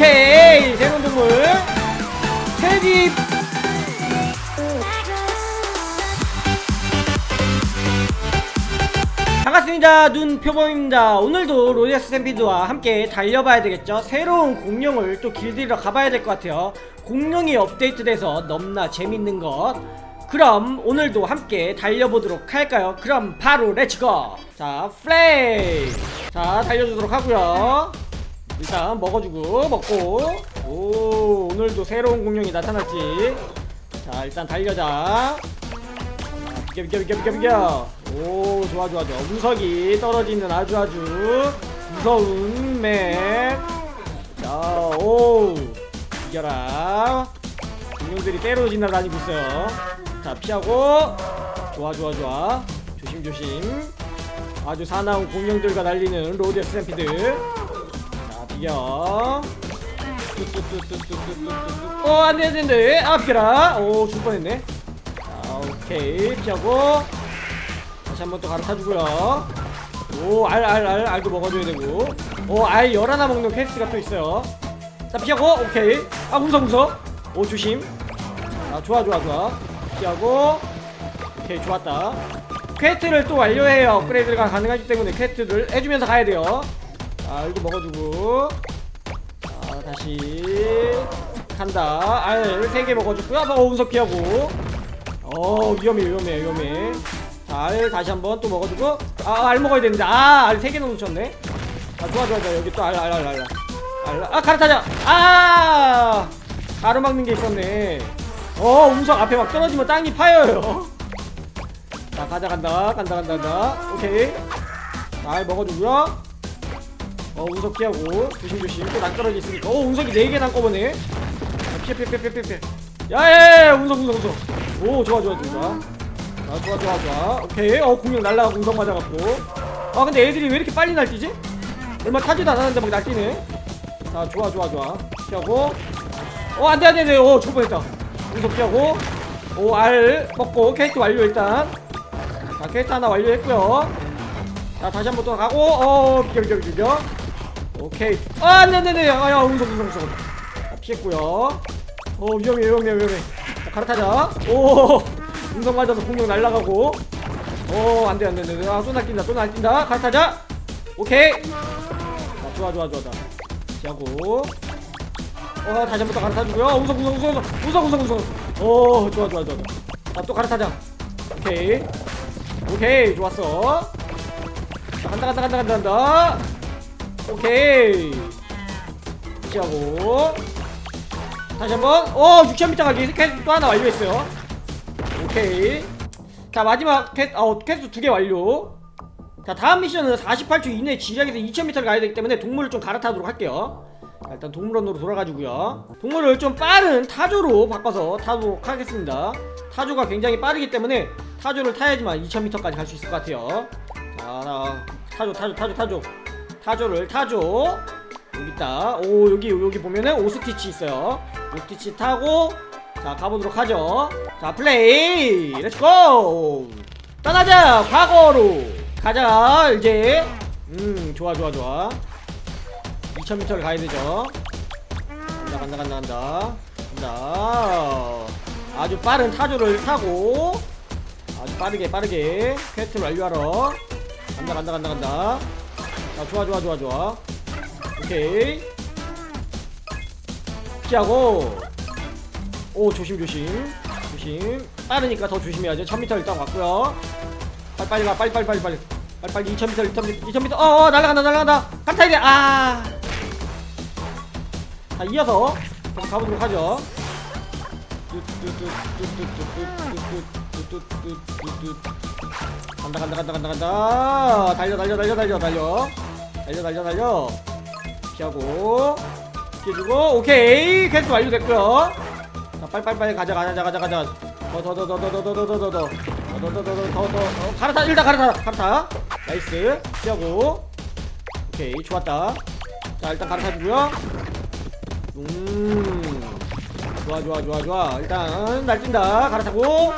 오케이 새로운 동물 테디 반갑습니다. 눈표범입니다. 오늘도 로제스 스탬피드와 함께 달려봐야 되겠죠? 새로운 공룡을 또 길들이러 가봐야 될 것 같아요. 공룡이 업데이트돼서 넘나 재밌는 것. 그럼 오늘도 함께 달려보도록 할까요? 그럼 바로 렛츠고! 자 플레이! 자 달려주도록 하고요 일단 먹어주고 먹고. 오 오늘도 새로운 공룡이 나타났지. 자 일단 달려자. 비켜 비켜 비켜 비켜. 비켜 오 좋아 좋아 좋아. 운석이 떨어지는 아주 아주 무서운 맵자오 이겨라. 공룡들이 때로 지나다니고 있어요. 자 피하고. 좋아 좋아 좋아. 조심 조심. 아주 사나운 공룡들과 달리는 로드 스탬피드 자 비겨 뚜뚜뚜뚜뚜뚜뚜뚜 어 안돼 안돼 안돼. 아 비켜라. 오 죽을 뻔했네. 자 오케이. 피하고 다시 한번 또 갈아타주고요. 오알 알 알 알도 먹어줘야 되고. 오알 열 하나 먹는 퀘스트가 또 있어요. 자 피하고 오케이. 아 운석 운석 오 조심. 아 좋아 좋아 좋아. 피하고 오케이 좋았다. 퀘스트를 또 완료해야 업그레이드가 가능하기 때문에 퀘스트를 해주면서 가야 돼요 자 알도 먹어주고. 자 다시. 간다. 알 3개 먹어줬고요. 어 운석 피하고. 어 위험해 위험해 위험해. 자, 알 다시 한번 또 먹어주고. 아 알 먹어야 되는데. 아알 3개 넣으셨네. 아 좋아 좋아 좋아. 여기 또 알 알 알. 알 알아 갈아타자. 아! 가로막는 게 있었네. 어 운석 앞에 막 떨어지면 땅이 파여요. 자 가자 간다. 간다 간다 간다. 오케이. 자, 알 먹어주고요 어 운석 피하고 조심조심. 또 낭떨어지 있으니까. 어 운석이 4개 남꺼보네. 피해 피해 피해 피해 피해 야야야 운석 운석 운석. 오 좋아 좋아 좋아. 아 좋아 좋아 좋아. 오케이. 어 공룡 날라가고 운석 맞아갖고. 아 근데 애들이 왜 이렇게 빨리 날뛰지? 얼마 타지도 않았는데 막 날뛰네. 자 좋아 좋아 좋아. 피하고. 어 안돼 안돼 안돼. 어 죽을 뻔했다. 운석 피하고. 오알 먹고 캐스트 완료 일단. 자 캐스트 하나 완료했고요. 자 다시 한번 또 가고. 어 비켜 비켜 비켜 오케이. 아 네네네 아 야 운석 운석 운석. 아, 피했고요. 어 위험해 위험해 위험해. 자, 갈아타자. 오 운석 맞아서 공룡 날라가고. 어 안 돼 안 돼 안 돼. 아또 날뛴다 또 날뛴다. 갈아타자. 오케이. 자 좋아 좋아 좋아 좋아. 피하고. 어 다시 한번더 갈아타주고요. 운석 운석 운석 운석. 운석 운석 어 좋아 좋아 좋아 아또 갈아타자. 오케이. 오케이 좋았어. 자, 간다 간다 간다 간다 간다 오케이. 피하고. 다시 한번. 어 6,000m 가기. 퀘스트 또 하나 완료했어요. 오케이. 자 마지막 퀘스트 어 퀘스트 두 개 완료. 자 다음 미션은 48초 이내 지략에서 2000m를 가야 되기 때문에 동물을 좀 갈아타도록 할게요. 자, 일단 동물원으로 돌아가지고요. 동물을 좀 빠른 타조로 바꿔서 타도록 하겠습니다. 타조가 굉장히 빠르기 때문에 타조를 타야지만 2000m까지 갈 수 있을 것 같아요. 자 나, 타조 타조 타조 타조 타조를 타조. 여기 있다. 오 여기 여기 보면은 오스티치 있어요. 오스티치 타고 자 가보도록 하죠. 자 플레이. 렛츠고 떠나자. 과거로. 가자 이제. 음 좋아 좋아 좋아. 2000m를 가야 되죠. 간다 간다 간다 간다. 간다. 아주 빠른 타조를 타고. 아주 빠르게 빠르게. 퀘스트를 완료하러. 간다 간다 간다 간다 자 좋아 좋아 좋아 좋아. 오케이. 피하고. 오 조심 조심. 조심. 빠르니까 더 조심해야죠 1000m 일단 왔고요. 빨리 빨리 가 빨리 빨리 빨리 빨리. 빨리 빨리 2000m 2000m 2000m 어 어 날아간다 날아간다. 깜짝이야. 돼. 아. 자 이어서 가보도록 하죠. 간다 간다 간다 간다 간다. 달려 달려 달려 달려 달려 달려 달려 달려 피하고 피해주고 오케이 퀘스트 완료됐고요 자 빨리빨리 가자 가자 가자 가자 더 더 더 더 더 더 더 더 더 더 더 더 더더 갈아타 일단 갈아타 갈아타 나이스 피하고 오케이 좋았다 자 일단 갈아타주고요 음 좋아 좋아 좋아 좋아 일단 날뛴다 갈아타고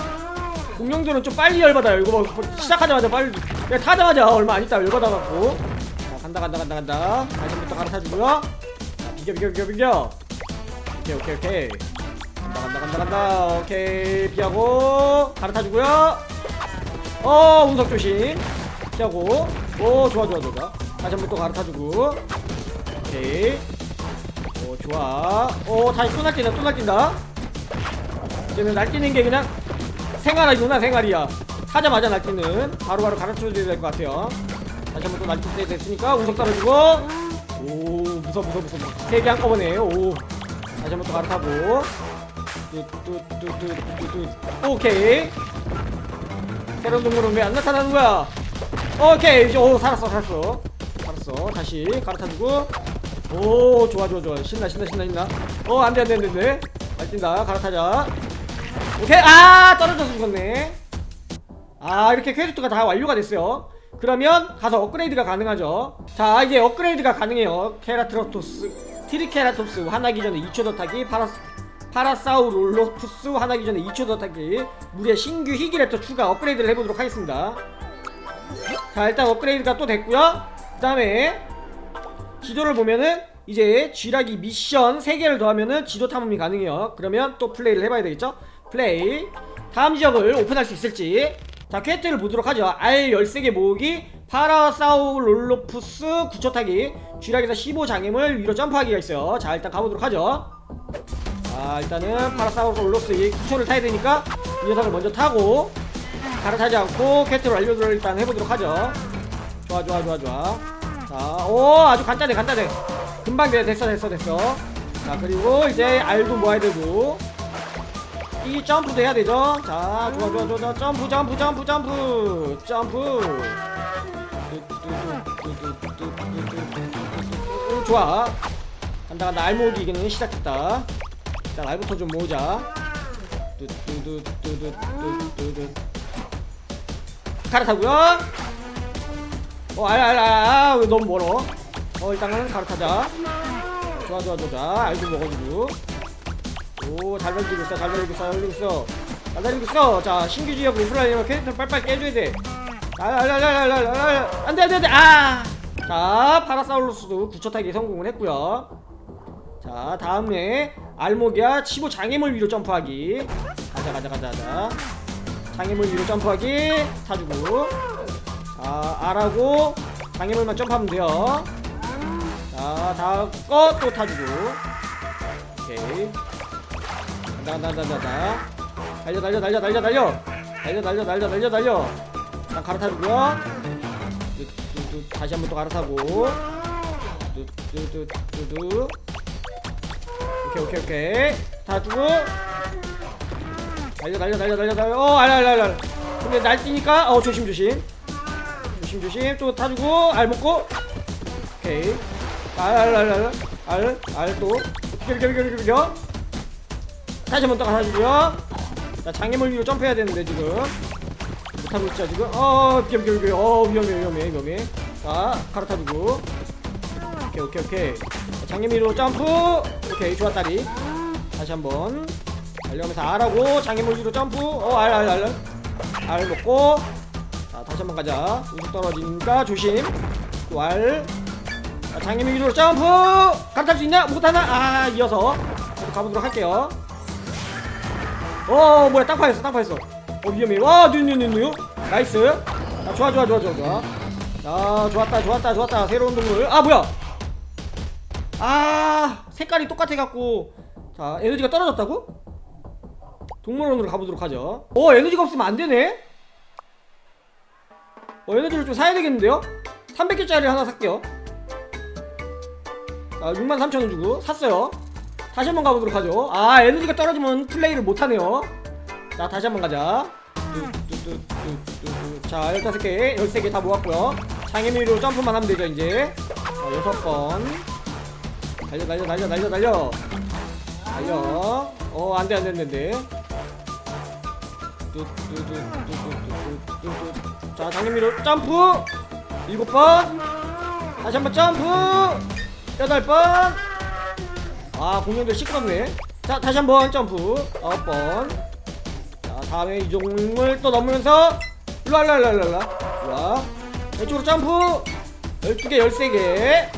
공룡들은 좀 빨리 열받아요 이거 뭐 시작하자마자 빨리 그냥 타자마자 얼마 안 있다 열받아갖고 자 간다 간다 간다 간다. 또 갈아타주고요. 자 비겨 비겨 비겨 비겨 오케이 오케이 오케이. 간다 간다 간다 간다. 오케이 피하고 갈아타주고요. 어 운석 조심. 피하고. 오 좋아 좋아 좋아. 다시 한번 또 갈아타주고. 오케이. 오 좋아. 오 다시 또 날뛴다 또 날뛴다. 이제는 날뛰는 게 그냥 생활이구나 생활이야. 타자마자 날뛰는 바로바로 갈아쳐줘야 될 것 같아요 다시 한번 또 날뛸 때 됐으니까 운석 떨어지고. 오 무서워 무서워 무서워 세개 한꺼번에 오. 다시 한번 또 갈아타고. 뚜뚜뚜뚜뚜뚜. 오케이. 새로운 동물은 왜 안 나타나는 거야? 오케이. 이제 오 살았어 살았어. 살았어. 다시 갈아타주고. 오 좋아 좋아 좋아. 신나 신나 신나 신나. 어 안돼 안돼 안돼 안돼. 날뛴다. 갈아타자. 오케이. 아 떨어져서 죽었네. 아 이렇게 퀘스트가 다 완료가 됐어요 그러면 가서 업그레이드가 가능하죠. 자 이제 업그레이드가 가능해요. 케라트로토스 트리케라톱스 화나기 전에 2초 더 타기 파라 파라사우롤로푸스 화나기 전에 2초 더 타기. 무려 신규 희귀랩터 추가 업그레이드를 해보도록 하겠습니다. 자 일단 업그레이드가 또 됐고요. 그 다음에 지도를 보면은 이제 쥐라기 미션 3개를 더하면은 지도 탐험이 가능해요. 그러면 또 플레이를 해봐야 되겠죠? 플레이. 다음 지역을 오픈할 수 있을지 자 퀘스트를 보도록 하죠. R 13개 모으기 파라사우롤로푸스 9초 타기 쥐락에서 15장애물 위로 점프하기가 있어요. 자 일단 가보도록 하죠. 자 일단은 파라사우롤로스 9초를 타야 되니까 이 녀석을 먼저 타고 갈아타지 않고 퀘스트를 완료를 일단 해보도록 하죠. 좋아 좋아 좋아 좋아. 자오 아주 간단해 간단해. 금방 돼 됐어 됐어 됐어. 자 그리고 이제 알도 모아야 되고 이 점프도 해야 되죠? 자, 좋아, 좋아, 좋아, 좋아. 점프, 점프, 점프, 점프, 점프. 음, 좋아. 간다, 간다. 알모기기는 시작했다. 일단 알부터 좀 모으자. 뚜뚜뚜뚜뚜뚜뚜. 갈아타고요. 어, 알, 알, 알, 왜 아, 너무 멀어? 어, 일단은 갈아타자. 좋아, 좋아, 좋아, 좋아. 알도 먹어주고. 오잘 달리고 있어 잘 달리고 있어 잘 달리고 있어 잘 달리고 있어 자 신규 지역 오프라인으로 캐릭터 빨빨 깨줘야 돼 안돼 안돼 안돼 아자 파라사울루스도 9초 타기 성공을 했고요 자 다음에 알모기아 15 장애물 위로 점프하기 가자 가자 가자 가자 장애물 위로 점프하기 타주고 자 알하고 장애물만 점프하면 돼요 자 다음 거또 타주고 오케이 간다 간다 간다 달려 달려 달려 달려 달려. 달려 달려 달려 달려 달려. 일단 갈아타주고요. 뚜뚜뚜 다시 한번 또 갈아타고. 뚜뚜뚜뚜뚜 오케이 오케이 오케이. 타주고. 달려 달려 달려 달려 달려. 어 알아 알아 알아 근데 날뛰니까 어 조심 조심. 조심 조심. 또 타주고 알 먹고. 오케이. 알 알 알 알 알 알또. 비켜 비켜 비켜 비켜 비켜 다시 한번 또 갈아주고요 자 장애물 위로 점프해야 되는데 지금. 못하고 있죠 지금? 어 비켜 비켜 비켜 어 위험해 위험해 위험해. 자 갈아타주고. 오케이 오케이 오케이. 자, 장애물 위로 점프. 오케이 좋았다리 다시 한번. 달려가면서 알하고 장애물 위로 점프. 어알 알 알 알 먹고. 자 다시 한번 가자. 우속 떨어지니까 조심. 또알 자, 장애물 위로 점프. 갈아탈 수 있나 못하나? 아 이어서. 가보도록 할게요 어 뭐야 땅 파였어 땅 파였어. 어 위험해. 와 뉴뉴뉴뉴 나이스. 아 좋아 좋아 좋아 좋아 좋아. 아 좋았다 좋았다 좋았다. 새로운 동물. 아 뭐야? 아 색깔이 똑같아 갖고. 자 에너지가 떨어졌다고? 동물원으로 가보도록 하죠. 어 에너지가 없으면 안 되네? 어 에너지를 좀 사야 되겠는데요? 300개짜리 하나 살게요. 자 63,000원 주고 샀어요 다시 한번 가보도록 하죠 아 에너지가 떨어지면 플레이를 못하네요 자 다시 한번 가자 자 15개 13개 다 모았고요 장애미로 점프만 하면 되죠 이제 자 6번 달려 달려 달려 달려 달려 달려 어 안돼 안돼 안돼 자 장애미로 점프 7번 다시 한번 점프 8번 아 공룡들 시끄럽네. 자 다시 한번 점프. 9번 자 다음에 이 종을 또 넘으면서 일로와 일로와 왼쪽으로 점프. 12개 13개.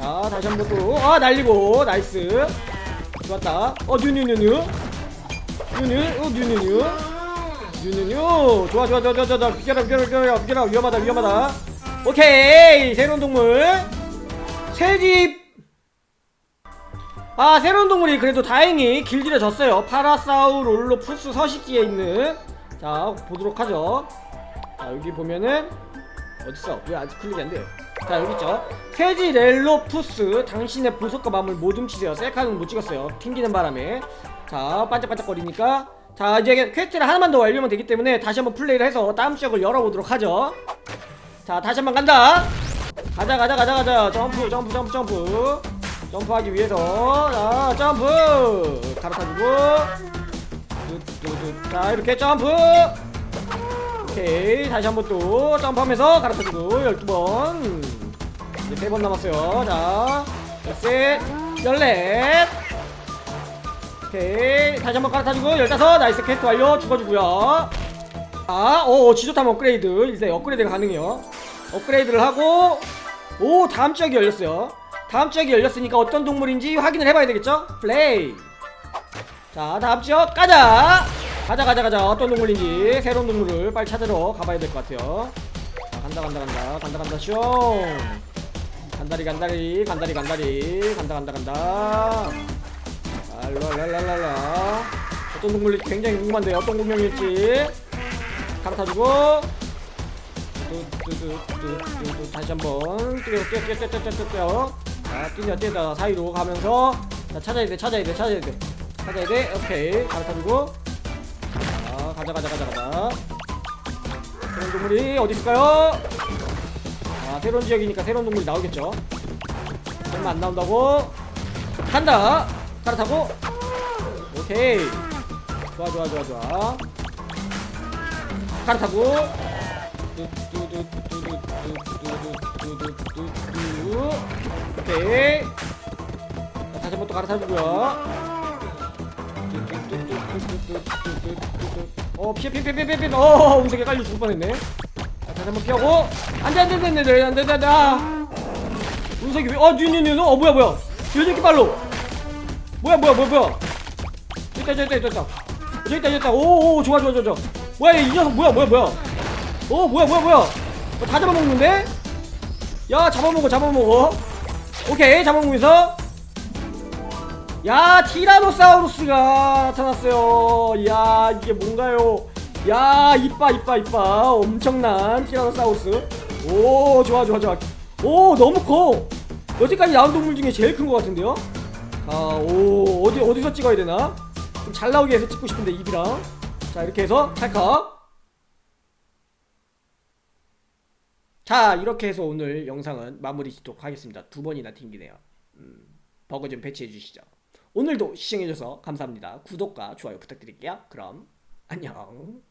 자 다시 한번 또아 날리고. 나이스. 좋았다. 어 뉴뉴뉴뉴. 뉴뉴 어 뉴뉴뉴. 뉴뉴뉴. 좋아 좋아 좋아 좋아 좋아. 비켜라 비켜라 비켜라 비켜라. 위험하다 위험하다. 오케이. 새로운 동물. 새집 아 새로운 동물이 그래도 다행히 길들여졌어요. 파라사우롤로푸스 서식지에 있는. 자 보도록 하죠. 자 여기 보면은 어딨어? 왜 아직 클릭이 안 돼요? 자 여기 있죠. 세지 렐로푸스. 당신의 보석과 마음을 못 훔치세요. 셀카는 못 찍었어요. 튕기는 바람에. 자 반짝반짝거리니까. 자 이제 퀘스트를 하나만 더 완료하면 되기 때문에 다시 한번 플레이를 해서 다음 지역을 열어보도록 하죠. 자 다시 한번 간다. 가자 가자 가자 가자. 점프 점프 점프 점프 점프하기 위해서. 자 점프. 갈아타주고. 뚜뚜뚜 자 이렇게 점프. 오케이. 다시 한번 또 점프하면서 갈아타주고. 12번. 이제 세번 남았어요. 자 열셋 열넷. 오케이. 다시 한번 갈아타주고. 열다섯. 나이스 퀘스트 완료. 죽어주고요. 아, 오, 지도탐 업그레이드. 일단 업그레이드가 가능해요. 업그레이드를 하고, 오, 다음 지역이 열렸어요. 다음 지역이 열렸으니까 어떤 동물인지 확인을 해봐야 되겠죠? 플레이. 자, 다음 지역 가자. 가자, 가자, 가자. 어떤 동물인지 새로운 동물을 빨리 찾으러 가봐야 될 것 같아요. 자, 간다, 간다, 간다, 간다, 간다, 슝. 간다리, 간다리, 간다리, 간다리, 간다, 간다, 간다. 랄랄랄랄라. 어떤 동물일지 굉장히 궁금한데 어떤 공룡일지. 갈아타주고 뚜뚜뚜뚜뚜뚜 다시 한번 뛰어 뛰어 뛰어 뛰어 뛰어 뛰어 자 뛰어 뛰어 사이로 가면서. 자 찾아야 돼 찾아야 돼 찾아야 돼. 찾아야 돼? 오케이. 갈아타주고. 자 가자 가자 가자 가자. 새로운 동물이 어디 있을까요? 아 새로운 지역이니까 새로운 동물이 나오겠죠. 얼마 안 나온다고? 간다. 갈아타고? 오케이. 좋아 좋아 좋아 좋아. 갈아타고. 뚜뚜 뚜뚜뚜뚜뚜뚜뚜뚜뚜 오케이. 자, 다시 한번 또 갈아타주고요. 어 피해 피해 피해 피해 피해. 어 운석에 깔려 죽을 뻔했네. 자, 다시 한번 피하고. 안돼 안돼 안돼 안돼 안돼 안돼 안돼. 아 운석이 왜어 뉴뉴뉴 어 뭐야 뭐야. 왜 이렇게 빨로 뭐야 뭐야 뭐야 뭐야. 있다 있다 있다 있다. 저기 있다 저기 있다. 오오 좋아 좋아 좋아 좋아. 뭐야 얘이 녀석 뭐야 뭐야 뭐야. 어 뭐야 뭐야 뭐야 어, 다 잡아먹는데? 야 잡아먹어 잡아먹어. 오케이 잡아먹으면서. 야 티라노사우루스가 나타났어요. 야 이게 뭔가요? 야 이빠 이빠 이빠. 엄청난 티라노사우루스. 오 좋아 좋아 좋아. 오 너무 커. 여태까지 나온 동물 중에 제일 큰 것 같은데요? 자오 어디 어디서 찍어야 되나? 좀 잘 나오게 해서 찍고 싶은데 입이랑. 자 이렇게 해서 찰칵 자 이렇게 해서 오늘 영상은 마무리 짓도록 하겠습니다. 두 번이나 튕기네요. 음, 버거 좀 배치해 주시죠. 오늘도 시청해 주셔서 감사합니다. 구독과 좋아요 부탁드릴게요. 그럼 안녕